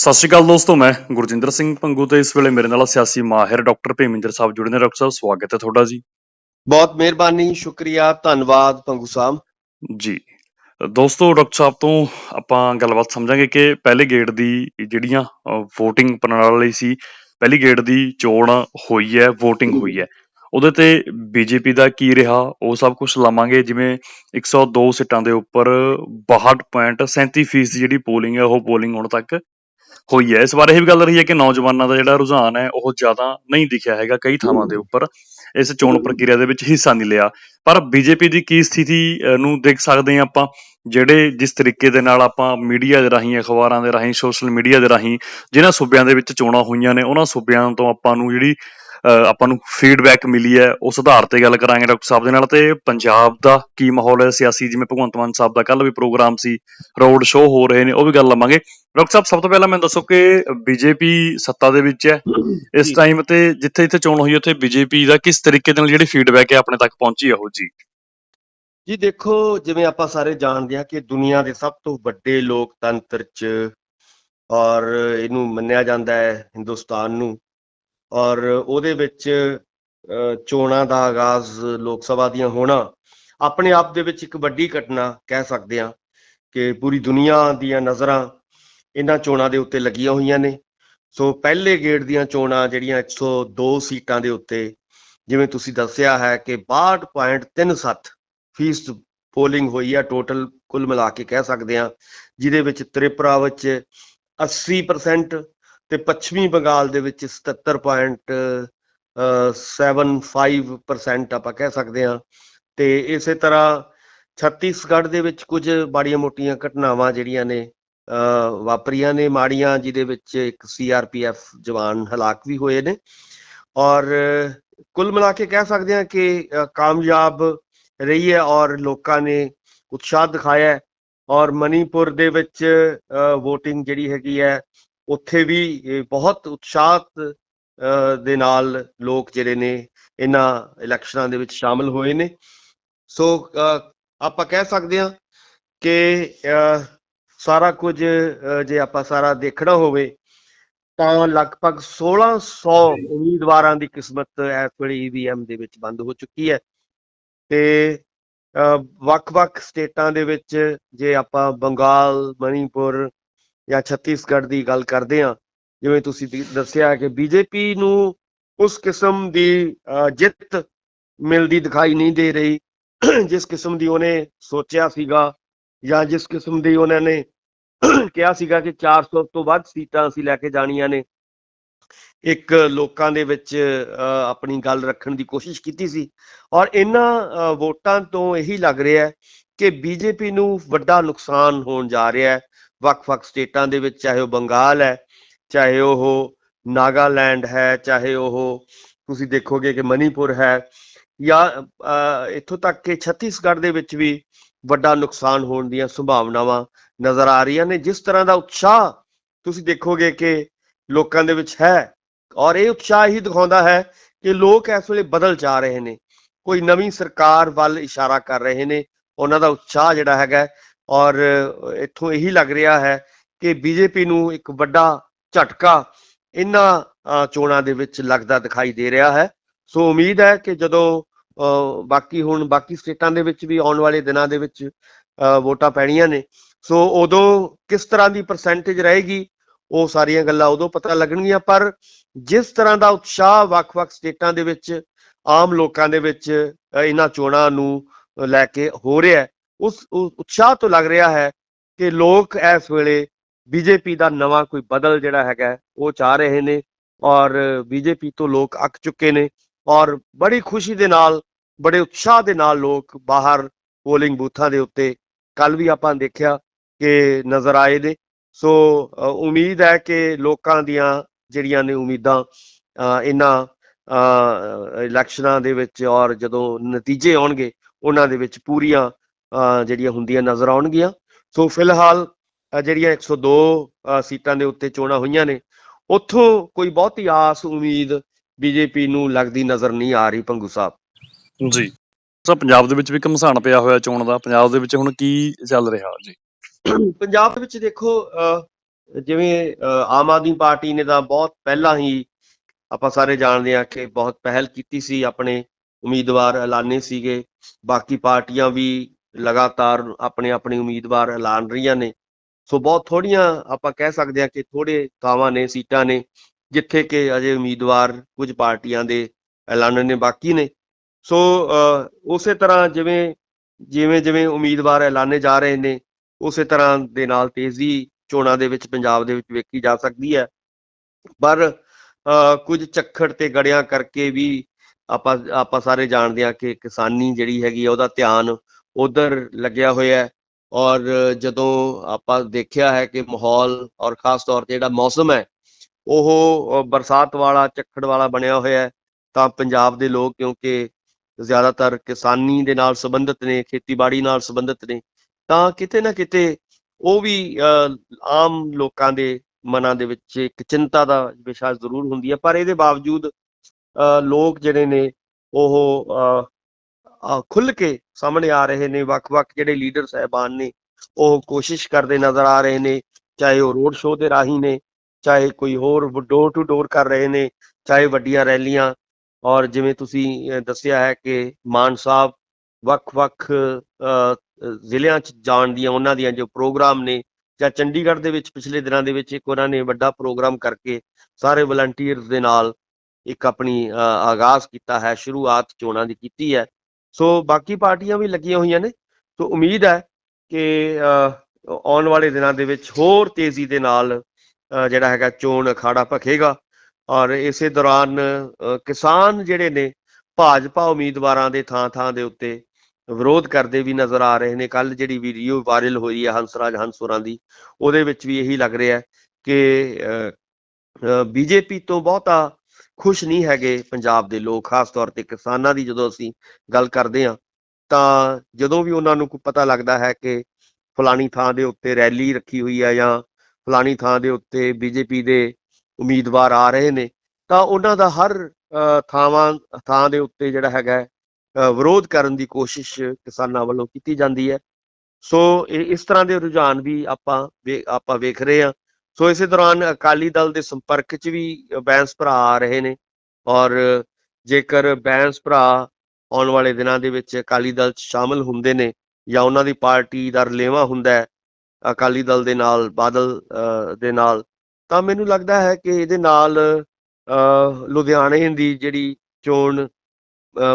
ਸਤਿ ਸ਼੍ਰੀ ਅਕਾਲ ਦੋਸਤੋ ਮੈਂ ਗੁਰਜਿੰਦਰ ਸਿੰਘ ਪੰਗੂ ਤੇ ਇਸ ਵੇਲੇ ਮੇਰੇ ਨਾਲ ਸਿਆਸੀ ਮਾਹਿਰ ਡਾਕਟਰ ਭੇਮਿੰਦਰ ਸਾਹਿਬ ਜੁੜੇ ਨੇ ਡਾਕਟਰ ਸਾਹਿਬ ਸਵਾਗਤ ਹੈ ਤੁਹਾਡਾ ਜੀ। ਬਹੁਤ ਮਿਹਰਬਾਨੀ ਸ਼ੁਕਰੀਆ ਧੰਨਵਾਦ ਪੰਗੂ ਸਾਹਿਬ। ਜੀ ਦੋਸਤੋ ਡਾਕਟਰ ਸਾਹਿਬ ਤੋਂ ਆਪਾਂ ਗੱਲਬਾਤ ਸਮਝਾਂਗੇ ਕਿ ਪਹਿਲੇ ਗੇੜ ਦੀ ਜਿਹੜੀਆਂ VOTING ਪ੍ਰਣਾਲੀ ਸੀ ਪਹਿਲੀ ਗੇੜ ਦੀ ਚੋਣ ਹੋਈ ਹੈ VOTING ਹੋਈ ਹੈ। ਉਹਦੇ ਤੇ ਬੀਜੇਪੀ ਦਾ ਕੀ ਰਿਹਾ ਉਹ ਸਭ ਕੁਝ ਲਾਵਾਂਗੇ ਜਿਵੇਂ 102 ਸੀਟਾਂ ਦੇ ਉੱਪਰ 62.37% ਫੀਸਦੀ ਜਿਹੜੀ ਪੋਲਿੰਗ ਹੈ ਉਹ ਪੋਲਿੰਗ ਹੁਣ ਤੱਕ ਹੋਈ ਹੈ। ਇਸ ਬਾਰੇ ਇਹ ਵੀ ਗੱਲ ਰਹੀ ਹੈ ਕਿ ਨੌਜਵਾਨਾਂ ਦਾ ਜਿਹੜਾ ਰੁਝਾਨ ਹੈ, ਉਹ ਜ਼ਿਆਦਾ ਨਹੀਂ ਦਿਖਿਆ ਹੈਗਾ ਕਈ ਥਾਵਾਂ ਦੇ ਉੱਪਰ। ਇਸ ਚੋਣ ਪ੍ਰਕਿਰਿਆ ਦੇ ਵਿੱਚ ਹਿੱਸਾ ਨਹੀਂ ਲਿਆ। ਪਰ ਬੀਜੇਪੀ ਦੀ ਕੀ ਸਥਿਤੀ ਨੂੰ ਦੇਖ ਸਕਦੇ ਹਾਂ ਆਪਾਂ, ਜਿਹੜੇ ਜਿਸ ਤਰੀਕੇ ਦੇ ਨਾਲ ਆਪਾਂ ਮੀਡੀਆ ਦੇ ਰਾਹੀਂ, ਅਖਬਾਰਾਂ ਦੇ ਰਾਹੀਂ, ਸੋਸ਼ਲ ਮੀਡੀਆ ਦੇ ਰਾਹੀਂ, ਜਿਨ੍ਹਾਂ ਸੂਬਿਆਂ ਦੇ ਵਿੱਚ ਚੋਣਾਂ ਹੋਈਆਂ ਨੇ, ਉਹਨਾਂ ਸੂਬਿਆਂ ਤੋਂ ਆਪਾਂ ਨੂੰ ਜਿਹੜੀ ਆਪਾਂ ਨੂੰ ਫੀਡਬੈਕ ਮਿਲੀ ਹੈ ਉਸ ਆਧਾਰ ਤੇ ਗੱਲ ਕਰਾਂਗੇ ਡਾਕਟਰ ਸਾਹਿਬ ਦੇ ਨਾਲ ਤੇ ਪੰਜਾਬ ਦਾ ਕੀ ਮਾਹੌਲ ਹੈ ਸਿਆਸੀ ਜਿਵੇਂ ਭਗਵੰਤ ਮਾਨ ਸਾਹਿਬ ਦਾ ਕੱਲ ਵੀ ਪ੍ਰੋਗਰਾਮ ਸੀ ਰੋਡ ਸ਼ੋਅ ਹੋ ਰਹੇ ਨੇ ਉਹ ਵੀ ਗੱਲ ਲਵਾਂਗੇ ਡਾਕਟਰ ਸਾਹਿਬ ਸਭ ਤੋਂ ਪਹਿਲਾਂ ਮੈਨੂੰ ਦੱਸੋ ਕਿ ਬੀਜੇਪੀ ਸੱਤਾ ਦੇ ਵਿੱਚ ਹੈ ਇਸ। ਟਾਈਮ ਤੇ ਜਿੱਥੇ ਜਿੱਥੇ ਚੋਣ ਹੋਈ ਉੱਥੇ ਬੀਜੇਪੀ ਦਾ ਕਿਸ ਤਰੀਕੇ ਦੇ ਨਾਲ ਜਿਹੜੀ ਫੀਡਬੈਕ ਹੈ ਆਪਣੇ ਤੱਕ ਪਹੁੰਚੀ ਹੈ ਉਹ ਜੀ ਜੀ ਦੇਖੋ ਜਿਵੇਂ ਆਪਾਂ ਸਾਰੇ ਜਾਣਦੇ ਹਾਂ ਕਿ ਦੁਨੀਆ ਦੇ ਸਭ ਤੋਂ ਵੱਡੇ ਲੋਕਤੰਤਰ ਚ ਔਰ ਇਹਨੂੰ ਮੰਨਿਆ ਜਾਂਦਾ ਹੈ ਹਿੰਦੁਸਤਾਨ ਨੂੰ ਔਰ ਉਹਦੇ ਵਿੱਚ ਚੋਣਾਂ ਦਾ ਆਗਾਜ਼ ਲੋਕ ਸਭਾ ਦੀਆਂ ਹੋਣਾ, ਆਪਣੇ ਆਪ ਦੇ ਵਿੱਚ ਇੱਕ ਵੱਡੀ ਘਟਨਾ ਕਹਿ ਸਕਦੇ ਹਾਂ ਕਿ ਪੂਰੀ ਦੁਨੀਆ ਦੀਆਂ ਨਜ਼ਰਾਂ ਇਹਨਾਂ ਚੋਣਾਂ ਦੇ ਉੱਤੇ ਲੱਗੀਆਂ ਹੋਈਆਂ ਨੇ। ਸੋ ਪਹਿਲੇ ਗੇੜ ਦੀਆਂ ਚੋਣਾਂ ਜਿਹੜੀਆਂ 102 ਸੀਟਾਂ ਦੇ ਉੱਤੇ, ਜਿਵੇਂ ਤੁਸੀਂ ਦੱਸਿਆ ਹੈ ਕਿ 62.37 ਫੀਸ ਪੋਲਿੰਗ ਹੋਈ ਆ ਟੋਟਲ ਕੁੱਲ ਮਿਲਾ ਕੇ ਕਹਿ ਸਕਦੇ ਹਾਂ, ਜਿਹਦੇ ਵਿੱਚ ਤ੍ਰਿਪੁਰਾ ਵਿੱਚ 80% ਤੇ ਪੱਛਮੀ ਬੰਗਾਲ ਦੇ ਵਿੱਚ 77.75% ਆਪਾਂ ਕਹਿ ਸਕਦੇ ਹਾਂ। ਤੇ ਇਸੇ ਤਰ੍ਹਾਂ ਛੱਤੀਸਗੜ੍ਹ ਦੇ ਵਿੱਚ ਕੁਝ ਬਾੜੀਆਂ ਮੋਟੀਆਂ ਘਟਨਾਵਾਂ ਜਿਹੜੀਆਂ ਨੇ ਵਾਪਰੀਆਂ ਨੇ। ਮਾੜੀਆਂ ਜਿਹਦੇ ਵਿੱਚ ਇੱਕ ਸੀਆਰਪੀਐਫ ਜਵਾਨ ਹਲਾਕ ਵੀ ਹੋਏ ਨੇ। ਔਰ ਕੁੱਲ ਮਿਲਾ ਕੇ ਕਹਿ ਸਕਦੇ ਹਾਂ ਕਿ ਕਾਮਯਾਬ ਰਹੀ ਹੈ ਔਰ ਲੋਕਾਂ ਨੇ ਉਤਸ਼ਾਹ ਦਿਖਾਇਆ ਔਰ ਮਨੀਪੁਰ ਦੇ ਵਿੱਚ VOTING ਜਿਹੜੀ ਹੈਗੀ ਹੈ ਉੱਥੇ ਵੀ, ਇਹ ਬਹੁਤ ਉਤਸ਼ਾਹਤ ਦੇ ਨਾਲ ਲੋਕ ਜਿਹੜੇ ਨੇ, ਇਹਨਾਂ ਇਲੈਕਸ਼ਨਾਂ ਦੇ ਵਿੱਚ ਸ਼ਾਮਲ ਹੋਏ ਨੇ। ਸੋ ਆਪਾਂ ਕਹਿ ਸਕਦੇ ਹਾਂ ਕਿ ਸਾਰਾ ਕੁਝ ਜੇ ਆਪਾਂ ਸਾਰਾ ਦੇਖਣਾ ਹੋਵੇ, ਤਾਂ ਲਗਭਗ 1600 ਉਮੀਦਵਾਰਾਂ ਦੀ ਕਿਸਮਤ ਇਸ ਵੇਲੇ ਈਵੀਐਮ ਦੇ ਵਿੱਚ ਬੰਦ ਹੋ ਚੁੱਕੀ ਹੈ। ਤੇ ਵੱਖ-ਵੱਖ ਸਟੇਟਾਂ ਦੇ ਵਿੱਚ, ਜੇ ਆਪਾਂ ਬੰਗਾਲ, ਮਣੀਪੁਰ ਜਾਂ ਛੱਤੀਸਗੜ੍ਹ ਦੀ ਗੱਲ ਕਰਦੇ ਹਾਂ ਜਿਵੇਂ ਤੁਸੀਂ ਦੱਸਿਆ ਕਿ ਬੀਜੇਪੀ ਨੂੰ ਉਸ ਕਿਸਮ ਦੀ ਜਿੱਤ ਮਿਲਦੀ ਦਿਖਾਈ ਨਹੀਂ ਦੇ ਰਹੀ। ਜਿਸ ਕਿਸਮ ਦੀ ਉਹਨੇ ਸੋਚਿਆ ਸੀਗਾ ਜਾਂ ਜਿਸ ਕਿਸਮ ਦੀ ਉਹਨਾਂ ਨੇ ਕਿਹਾ ਸੀਗਾ ਕਿ 400 ਤੋਂ ਵੱਧ ਸੀਟਾਂ ਅਸੀਂ ਲੈ ਕੇ ਜਾਣੀਆਂ ਨੇ। ਇੱਕ ਲੋਕਾਂ ਦੇ ਵਿੱਚ ਅ, ਆਪਣੀ ਗੱਲ ਰੱਖਣ ਦੀ ਕੋਸ਼ਿਸ਼ ਕੀਤੀ ਸੀ। ਔਰ ਇਹਨਾਂ ਅ, ਵੋਟਾਂ ਤੋਂ ਇਹੀ ਲੱਗ ਰਿਹਾ ਹੈ ਕਿ ਬੀਜੇਪੀ ਨੂੰ ਵੱਡਾ ਨੁਕਸਾਨ ਹੋਣ ਜਾ ਰਿਹਾ ਹੈ। ਵੱਖ-ਵੱਖ ਸਟੇਟਾਂ ਦੇ ਵਿੱਚ, ਚਾਹੇ ਉਹ ਬੰਗਾਲ ਹੈ, ਚਾਹੇ ਉਹ ਨਾਗਾਲੈਂਡ ਹੈ, ਚਾਹੇ ਉਹ ਤੁਸੀਂ ਦੇਖੋਗੇ ਕਿ ਮਨੀਪੁਰ ਹੈ, ਜਾਂ ਇੱਥੋਂ ਤੱਕ ਕਿ ਛੱਤੀਸਗੜ੍ਹ ਦੇ ਵਿੱਚ ਵੀ ਵੱਡਾ ਨੁਕਸਾਨ ਹੋਣ ਦੀਆਂ ਸੰਭਾਵਨਾਵਾਂ ਨਜ਼ਰ ਆ ਰਹੀਆਂ ਨੇ। ਜਿਸ ਤਰ੍ਹਾਂ ਦਾ ਉਤਸ਼ਾਹ ਤੁਸੀਂ ਦੇਖੋਗੇ ਕਿ ਲੋਕਾਂ ਦੇ ਵਿੱਚ ਹੈ, ਔਰ ਇਹ ਉਤਸ਼ਾਹ ਹੀ ਦਿਖਾਉਂਦਾ ਹੈ ਕਿ ਲੋਕ ਇਸ ਵੇਲੇ ਬਦਲ ਜਾ ਰਹੇ ਨੇ। ਕੋਈ ਨਵੀਂ ਸਰਕਾਰ ਵੱਲ ਇਸ਼ਾਰਾ ਕਰ ਰਹੇ ਨੇ। ਉਹਨਾਂ ਦਾ ਉਤਸ਼ਾਹ ਜਿਹੜਾ ਹੈਗਾ ਔਰ ਇੱਥੋਂ ਇਹੀ ਲੱਗ ਰਿਹਾ ਹੈ ਕਿ ਬੀਜੇਪੀ ਨੂੰ ਇੱਕ ਵੱਡਾ ਝਟਕਾ ਇਹਨਾਂ ਚੋਣਾਂ ਦੇ ਵਿੱਚ ਲੱਗਦਾ ਦਿਖਾਈ ਦੇ ਰਿਹਾ ਹੈ। ਸੋ ਉਮੀਦ ਹੈ ਕਿ ਜਦੋਂ ਅ, ਬਾਕੀ ਹੁਣ ਬਾਕੀ ਸਟੇਟਾਂ ਦੇ ਵਿੱਚ ਵੀ ਆਉਣ ਵਾਲੇ ਦਿਨਾਂ ਦੇ ਵਿੱਚ ਅ, ਵੋਟਾਂ ਪੈਣੀਆਂ ਨੇ ਸੋ ਉਦੋਂ ਕਿਸ ਤਰ੍ਹਾਂ ਦੀ ਪਰਸੈਂਟੇਜ ਰਹੇਗੀ ਉਹ ਸਾਰੀਆਂ ਗੱਲਾਂ ਉਦੋਂ ਪਤਾ ਲੱਗਣਗੀਆਂ ਪਰ ਜਿਸ ਤਰ੍ਹਾਂ ਦਾ ਉਤਸ਼ਾਹ ਵੱਖ-ਵੱਖ ਸਟੇਟਾਂ ਦੇ ਵਿੱਚ ਆਮ ਲੋਕਾਂ ਦੇ ਵਿੱਚ ਇਹਨਾਂ ਚੋਣਾਂ ਨੂੰ ਲੈ ਕੇ ਹੋ ਰਿਹਾ ਉਸ ਉਤਸ਼ਾਹ ਤੋਂ ਲੱਗ ਰਿਹਾ ਹੈ ਕਿ ਲੋਕ ਇਸ ਵੇਲੇ ਬੀਜੇਪੀ ਦਾ ਨਵਾਂ ਕੋਈ ਬਦਲ ਜਿਹੜਾ ਹੈਗਾ ਉਹ ਚਾਹ ਰਹੇ ਨੇ ਔਰ ਬੀਜੇਪੀ ਤੋਂ ਲੋਕ ਅੱਕ ਚੁੱਕੇ ਨੇ ਔਰ ਬੜੀ ਖੁਸ਼ੀ ਦੇ ਨਾਲ, ਬੜੇ ਉਤਸ਼ਾਹ ਦੇ ਨਾਲ ਲੋਕ ਬਾਹਰ ਪੋਲਿੰਗ ਬੂਥਾਂ ਦੇ ਉੱਤੇ ਕੱਲ ਵੀ ਆਪਾਂ ਦੇਖਿਆ ਕਿ ਨਜ਼ਰ ਆਏ ਨੇ। ਸੋ ਉਮੀਦ ਹੈ ਕਿ ਲੋਕਾਂ ਦੀਆਂ ਜਿਹੜੀਆਂ ਨੇ ਉਮੀਦਾਂ ਇਹਨਾਂ ਇਲੈਕਸ਼ਨਾਂ ਦੇ ਵਿੱਚ ਔਰ ਜਦੋਂ ਨਤੀਜੇ ਆਉਣਗੇ, ਉਹਨਾਂ ਦੇ ਵਿੱਚ ਪੂਰੀਆਂ ਜਿਹੜੀਆਂ ਹੁੰਦੀਆਂ ਨਜ਼ਰ ਆਉਣਗੀਆਂ। ਸੋ ਫਿਲਹਾਲ ਜਿਹੜੀਆਂ 102 ਅ, ਸੀਟਾਂ ਦੇ ਉੱਤੇ ਚੋਣਾਂ ਹੋਈਆਂ ਨੇ ਉੱਥੋਂ ਕੋਈ ਬਹੁਤੀ ਆਸ ਉਮੀਦ ਬੀਜੇਪੀ ਨੂੰ ਲੱਗਦੀ ਨਜ਼ਰ ਨਹੀਂ ਆ ਰਹੀ ਪੰਗੂ ਸਾਹਿਬ। ਜੀ। ਸਰ ਪੰਜਾਬ ਦੇ ਵਿੱਚ ਵੀ ਘਮਸਾਣ ਪਿਆ ਹੋਇਆ ਚੋਣ ਦਾ। ਪੰਜਾਬ ਦੇ ਵਿੱਚ ਹੁਣ ਕੀ ਚੱਲ ਰਿਹਾ ਜੀ? ਪੰਜਾਬ ਦੇ ਵਿੱਚ ਦੇਖੋ ਜਿਵੇਂ ਆਮ ਆਦਮੀ ਪਾਰਟੀ ਨੇ ਤਾਂ ਬਹੁਤ ਪਹਿਲਾਂ ਹੀ ਆਪਾਂ ਸਾਰੇ ਜਾਣਦੇ ਹਾਂ ਕਿ ਬਹੁਤ ਪਹਿਲ ਕੀਤੀ ਸੀ। ਆਪਣੇ ਉਮੀਦਵਾਰ ਐਲਾਨੇ ਸੀਗੇ। ਬਾਕੀ ਪਾਰਟੀਆਂ ਵੀ ਲਗਾਤਾਰ ਆਪਣੇ ਆਪਣੇ ਉਮੀਦਵਾਰ ਐਲਾਨ ਰਹੀਆਂ ਨੇ। ਸੋ ਬਹੁਤ ਥੋੜੀਆਂ ਆਪਾਂ ਕਹਿ ਸਕਦੇ ਹਾਂ ਕਿ ਥੋੜੇ ਥਾਵਾਂ ਨੇ ਸੀਟਾਂ ਨੇ ਜਿੱਥੇ ਕਿ ਅਜੇ ਉਮੀਦਵਾਰ ਕੁਝ ਪਾਰਟੀਆਂ ਦੇ ਐਲਾਨ ਨੇ ਬਾਕੀ ਨੇ। ਸੋ ਉਸੇ ਤਰ੍ਹਾਂ ਜਿਵੇਂ ਜਿਵੇਂ ਜਿਵੇਂ ਉਮੀਦਵਾਰ ਐਲਾਨੇ ਜਾ ਰਹੇ ਨੇ ਉਸੇ ਤਰ੍ਹਾਂ ਦੇ ਨਾਲ ਤੇਜ਼ੀ ਚੋਣਾਂ ਦੇ ਵਿੱਚ ਪੰਜਾਬ ਦੇ ਵਿੱਚ ਵੇਖੀ ਜਾ ਸਕਦੀ ਹੈ। ਪਰ ਅ, ਕੁਝ ਚੱਖੜ ਤੇ ਗੜਿਆਂ ਕਰਕੇ ਵੀ ਆਪਾਂ ਆਪਾਂ ਸਾਰੇ ਜਾਣਦੇ ਹਾਂ ਕਿ ਕਿਸਾਨੀ ਜਿਹੜੀ ਹੈਗੀ ਆ ਉਹਦਾ ਧਿਆਨ ਉਧਰ ਲੱਗਿਆ ਹੋਇਆ ਹੈ ਔਰ ਜਦੋਂ ਆਪਾਂ ਦੇਖਿਆ ਹੈ ਕਿ ਮਾਹੌਲ ਔਰ ਖਾਸ ਤੌਰ ਤੇ ਜਿਹੜਾ ਮੌਸਮ ਹੈ, ਉਹ ਬਰਸਾਤ ਵਾਲਾ, ਝੱਖੜ ਵਾਲਾ ਬਣਿਆ ਹੋਇਆ ਹੈ, ਤਾਂ ਪੰਜਾਬ ਦੇ ਲੋਕ ਕਿਉਂਕਿ ਜ਼ਿਆਦਾਤਰ ਕਿਸਾਨੀ ਦੇ ਨਾਲ ਸੰਬੰਧਿਤ ਨੇ, ਖੇਤੀਬਾੜੀ ਨਾਲ ਸੰਬੰਧਿਤ ਨੇ, ਤਾਂ ਕਿਤੇ ਨਾ ਕਿਤੇ ਉਹ ਵੀ ਆਮ ਲੋਕਾਂ ਦੇ ਮਨਾਂ ਦੇ ਵਿੱਚ ਇੱਕ ਚਿੰਤਾ ਦਾ ਵਿਸ਼ਾ ਜ਼ਰੂਰ ਹੁੰਦੀ ਹੈ, ਪਰ ਇਹਦੇ ਬਾਵਜੂਦ ਲੋਕ ਜਿਹੜੇ ਨੇ, ਉਹ ਖੁੱਲ ਕੇ ਸਾਹਮਣੇ ਆ ਰਹੇ ਨੇ ਵੱਖ-ਵੱਖ ਜਿਹੜੇ ਲੀਡਰ ਸਹਿਬਾਨ ਨੇ ਉਹ ਕੋਸ਼ਿਸ਼ ਕਰਦੇ ਨਜ਼ਰ ਆ ਰਹੇ ਨੇ ਚਾਹੇ ਉਹ ਰੋਡ ਸ਼ੋਅ ਦੇ ਰਾਹੀਂ ਨੇ ਚਾਹੇ ਕੋਈ ਹੋਰ ਡੋਰ ਟੂ ਡੋਰ ਕਰ ਰਹੇ ਨੇ ਚਾਹੇ ਵੱਡੀਆਂ ਰੈਲੀਆਂ। ਔਰ ਜਿਵੇਂ ਤੁਸੀਂ ਦੱਸਿਆ ਹੈ ਕਿ ਮਾਨ ਸਾਹਿਬ ਵੱਖ-ਵੱਖ ਜ਼ਿਲ੍ਹਿਆਂ 'ਚ ਜਾਣ ਦੀਆਂ ਉਹਨਾਂ ਦੀਆਂ ਜੋ ਪ੍ਰੋਗਰਾਮ ਨੇ ਜਾਂ ਚੰਡੀਗੜ੍ਹ ਦੇ ਵਿੱਚ ਪਿਛਲੇ ਦਿਨਾਂ ਦੇ ਵਿੱਚ ਇੱਕ ਉਹਨਾਂ ਨੇ ਵੱਡਾ ਪ੍ਰੋਗਰਾਮ ਕਰਕੇ ਸਾਰੇ ਵਲੰਟੀਅਰਸ ਦੇ ਨਾਲ ਇੱਕ ਆਪਣੀ ਅ, ਆਗਾਜ਼ ਕੀਤਾ ਹੈ ਸ਼ੁਰੂਆਤ ਚੋਣਾਂ ਦੀ ਕੀਤੀ ਹੈ। ਸੋ ਬਾਕੀ ਪਾਰਟੀਆਂ ਵੀ ਲੱਗੀਆਂ ਹੋਈਆਂ ਨੇ। ਸੋ ਉਮੀਦ ਹੈ ਕਿ ਆਉਣ ਵਾਲੇ ਦਿਨਾਂ ਦੇ ਵਿੱਚ ਹੋਰ ਤੇਜ਼ੀ ਦੇ ਨਾਲ ਜਿਹੜਾ ਹੈਗਾ ਚੋਣ ਅਖਾੜਾ ਭਖੇਗਾ। ਔਰ ਇਸੇ ਦੌਰਾਨ ਕਿਸਾਨ ਜਿਹੜੇ ਨੇ, ਭਾਜਪਾ ਉਮੀਦਵਾਰਾਂ ਦੇ ਥਾਂ-ਥਾਂ ਦੇ ਉੱਤੇ ਵਿਰੋਧ ਕਰਦੇ ਵੀ ਨਜ਼ਰ ਆ ਰਹੇ ਨੇ। ਕੱਲ ਜਿਹੜੀ ਵੀਡੀਓ ਵਾਇਰਲ ਹੋਈ ਹੈ ਹੰਸਰਾਜ ਹੰਸੁਰਾਂ ਦੀ, ਉਹਦੇ ਵਿੱਚ ਵੀ ਇਹੀ ਲੱਗ ਰਿਹਾ ਹੈ ਕਿ ਬੀਜੇਪੀ ਤੋਂ ਬਹੁਤਾ ਖੁਸ਼ ਨਹੀਂ ਹੈਗੇ ਪੰਜਾਬ ਦੇ ਲੋਕ ਖਾਸ ਤੌਰ ਤੇ ਕਿਸਾਨਾਂ ਦੀ ਜਦੋਂ ਅਸੀਂ ਗੱਲ ਕਰਦੇ ਹਾਂ ਤਾਂ ਜਦੋਂ ਵੀ ਉਹਨਾਂ ਨੂੰ ਕੋਈ ਪਤਾ ਲੱਗਦਾ ਹੈ ਕਿ ਫਲਾਣੀ ਥਾਂ ਦੇ ਉੱਤੇ ਰੈਲੀ ਰੱਖੀ ਹੋਈ ਹੈ ਜਾਂ ਫਲਾਣੀ ਥਾਂ ਦੇ ਉੱਤੇ ਬੀਜੇਪੀ ਦੇ ਉਮੀਦਵਾਰ ਆ ਰਹੇ ਨੇ ਤਾਂ ਉਹਨਾਂ ਦਾ ਹਰ ਅ, ਥਾਵਾਂ ਥਾਂ ਦੇ ਉੱਤੇ ਜਿਹੜਾ ਹੈਗਾ ਵਿਰੋਧ ਕਰਨ ਦੀ ਕੋਸ਼ਿਸ਼ ਕਿਸਾਨਾਂ ਵੱਲੋਂ ਕੀਤੀ ਜਾਂਦੀ ਹੈ। ਸੋ ਇਹ- ਇਸ ਤਰ੍ਹਾਂ ਦੇ ਰੁਝਾਨ ਵੀ ਆਪਾਂ ਵੇ- ਆਪਾਂ ਵੇਖ ਰਹੇ ਹਾਂ। ਸੋ ਇਸੇ ਦੌਰਾਨ ਅਕਾਲੀ ਦਲ ਦੇ ਸੰਪਰਕ 'ਚ ਵੀ ਬੈਂਸ ਭਰਾ ਆ ਰਹੇ ਨੇ ਔਰ ਜੇਕਰ ਬੈਂਸ ਭਰਾ ਆਉਣ ਵਾਲੇ ਦਿਨਾਂ ਦੇ ਵਿੱਚ ਅਕਾਲੀ ਦਲ 'ਚ ਸ਼ਾਮਲ ਹੁੰਦੇ ਨੇ ਜਾਂ ਉਹਨਾਂ ਦੀ ਪਾਰਟੀ ਦਾ ਰਲੇਵਾਂ ਹੁੰਦਾ ਹੈ ਅਕਾਲੀ ਦਲ ਦੇ ਨਾਲ ਬਾਦਲ ਦੇ ਨਾਲ ਤਾਂ ਮੈਨੂੰ ਲੱਗਦਾ ਹੈ ਕਿ ਇਹਦੇ ਨਾਲ ਅ, ਲੁਧਿਆਣੇ ਦੀ ਜਿਹੜੀ ਚੋਣ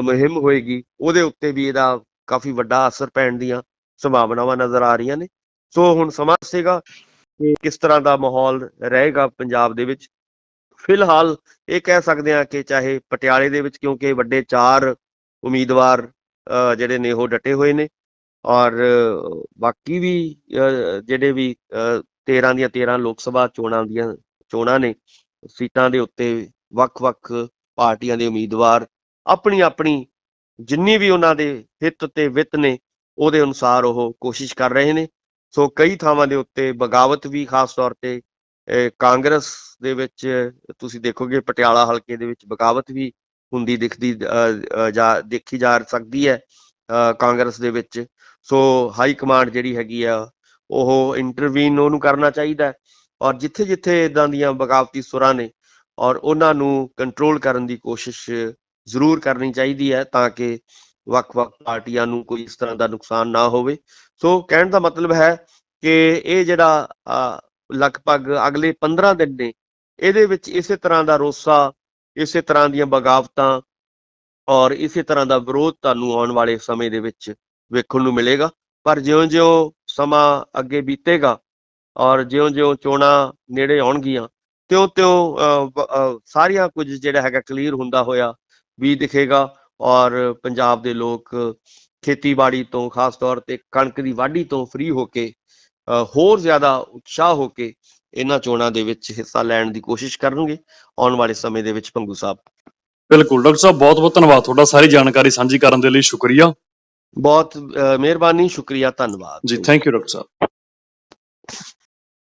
ਮੁਹਿੰਮ ਹੋਏਗੀ ਉਹਦੇ ਉੱਤੇ ਵੀ ਇਹਦਾ ਕਾਫੀ ਵੱਡਾ ਅਸਰ ਪੈਣ ਦੀਆਂ ਸੰਭਾਵਨਾਵਾਂ ਨਜ਼ਰ ਆ ਰਹੀਆਂ ਨੇ। ਸੋ ਹੁਣ ਸਮਾਂ ਸੀਗਾ ਕਿ ਕਿਸ ਤਰ੍ਹਾਂ ਦਾ ਮਾਹੌਲ ਰਹੇਗਾ ਪੰਜਾਬ ਦੇ ਵਿੱਚ। ਫਿਲਹਾਲ ਇਹ ਕਹਿ ਸਕਦੇ ਹਾਂ ਕਿ ਚਾਹੇ ਪਟਿਆਲੇ ਦੇ ਵਿੱਚ ਕਿਉਂਕਿ ਵੱਡੇ ਚਾਰ ਉਮੀਦਵਾਰ ਅ, ਜਿਹੜੇ ਨੇ ਉਹ ਡਟੇ ਹੋਏ ਨੇ ਔਰ ਬਾਕੀ ਵੀ ਜਿਹੜੇ ਵੀ ਅ, 13 ਦੀਆਂ 13 ਲੋਕ ਸਭਾ ਚੋਣਾਂ ਦੀਆਂ ਚੋਣਾਂ ਨੇ ਸੀਟਾਂ ਦੇ ਉੱਤੇ ਵੱਖ-ਵੱਖ ਪਾਰਟੀਆਂ ਦੇ ਉਮੀਦਵਾਰ ਆਪਣੀ ਆਪਣੀ ਜਿੰਨੀ ਵੀ ਉਹਨਾਂ ਦੇ ਹਿੱਤ ਤੇ ਵਿੱਤ ਨੇ ਉਹਦੇ ਅਨੁਸਾਰ ਉਹ ਕੋਸ਼ਿਸ਼ ਕਰ ਰਹੇ ਨੇ। ਸੋ ਕਈ ਥਾਵਾਂ ਦੇ ਉੱਤੇ ਬਗਾਵਤ ਵੀ ਖਾਸ ਤੌਰ ਤੇ ਕਾਂਗਰਸ ਦੇ ਵਿੱਚ ਤੁਸੀਂ ਦੇਖੋਗੇ ਪਟਿਆਲਾ ਹਲਕੇ ਦੇ ਵਿੱਚ ਬਗਾਵਤ ਵੀ ਹੁੰਦੀ ਦਿਖਦੀ ਅਹ, ਦੇਖੀ ਜਾ ਸਕਦੀ ਹੈ ਕਾਂਗਰਸ ਦੇ ਵਿੱਚ। ਸੋ ਹਾਈ ਕਮਾਂਡ ਜਿਹੜੀ ਹੈਗੀ ਆ ਉਹ ਇੰਟਰਵੀਨ ਉਹਨੂੰ ਕਰਨਾ ਚਾਹੀਦਾ ਔਰ ਜਿੱਥੇ ਜਿੱਥੇ ਇਦਾਂ ਦੀਆਂ ਬਗਾਵਤੀ ਸੁਰਾਂ ਨੇ ਔਰ ਉਹਨਾਂ ਨੂੰ ਕੰਟਰੋਲ ਕਰਨ ਦੀ ਕੋਸ਼ਿਸ਼ ਜ਼ਰੂਰ ਕਰਨੀ ਚਾਹੀਦੀ ਹੈ ਤਾਂ ਕਿ ਵੱਖ-ਵੱਖ ਪਾਰਟੀਆਂ ਨੂੰ ਕੋਈ ਇਸ ਤਰ੍ਹਾਂ ਦਾ ਨੁਕਸਾਨ ਨਾ ਹੋਵੇ। ਸੋ ਕਹਿਣ ਦਾ ਮਤਲਬ ਹੈ ਕਿ ਇਹ ਜਿਹੜਾ ਲਗਭਗ ਅਗਲੇ 15 ਦਿਨ ਨੇ ਇਹਦੇ ਵਿੱਚ ਇਸੇ ਤਰ੍ਹਾਂ ਦਾ ਰੋਸਾ ਇਸੇ ਤਰ੍ਹਾਂ ਦੀਆਂ ਬਗਾਵਤਾਂ ਔਰ ਇਸੇ ਤਰ੍ਹਾਂ ਦਾ ਵਿਰੋਧ ਤੁਹਾਨੂੰ ਆਉਣ ਵਾਲੇ ਸਮੇਂ ਦੇ ਵਿੱਚ ਵੇਖਣ ਨੂੰ ਮਿਲੇਗਾ। ਪਰ ਜਿਉਂ-ਜਿਉਂ ਸਮਾਂ ਅੱਗੇ ਬੀਤੇਗਾ ਔਰ ਜਿਉਂ-ਜਿਉਂ ਚੋਣਾਂ ਨੇੜੇ ਆਉਣਗੀਆਂ ਤਿਉਂ-ਤਿਉਂ ਅ, ਸਾਰੀਆਂ ਕੁਝ ਜਿਹੜਾ ਹੈਗਾ ਕਲੀਅਰ ਹੁੰਦਾ ਹੋਇਆ ਵੀ ਦਿਖੇਗਾ। ਔਰ ਪੰਜਾਬ ਦੇ ਲੋਕ ਖੇਤੀਬਾੜੀ ਤੋਂ ਖਾਸ ਤੌਰ ਤੇ ਕਣਕ ਦੀ ਵਾਢੀ ਤੋਂ ਫ੍ਰੀ ਹੋ ਕੇ ਹੋਰ ਜ਼ਿਆਦਾ ਉਤਸ਼ਾਹ ਹੋ ਕੇ ਇਹਨਾਂ ਚੋਣਾਂ ਦੇ ਵਿੱਚ ਹਿੱਸਾ ਲੈਣ ਦੀ ਕੋਸ਼ਿਸ਼ ਕਰਨਗੇ ਆਉਣ ਵਾਲੇ ਸਮੇਂ ਦੇ ਵਿੱਚ ਭੰਗੂ ਸਾਹਿਬ। ਬਿਲਕੁਲ ਡਾਕਟਰ ਸਾਹਿਬ ਬਹੁਤ ਬਹੁਤ ਧੰਨਵਾਦ। ਤੁਹਾਡਾ ਸਾਰੀ ਜਾਣਕਾਰੀ ਸਾਂਝੀ ਕਰਨ ਦੇ ਲਈ ਸ਼ੁਕਰੀਆ। ਬਹੁਤ ਮਿਹਰਬਾਨੀ ਸ਼ੁਕਰੀਆ ਧੰਨਵਾਦ। ਜੀ ਥੈਂਕ ਯੂ ਡਾਕਟਰ ਸਾਹਿਬ।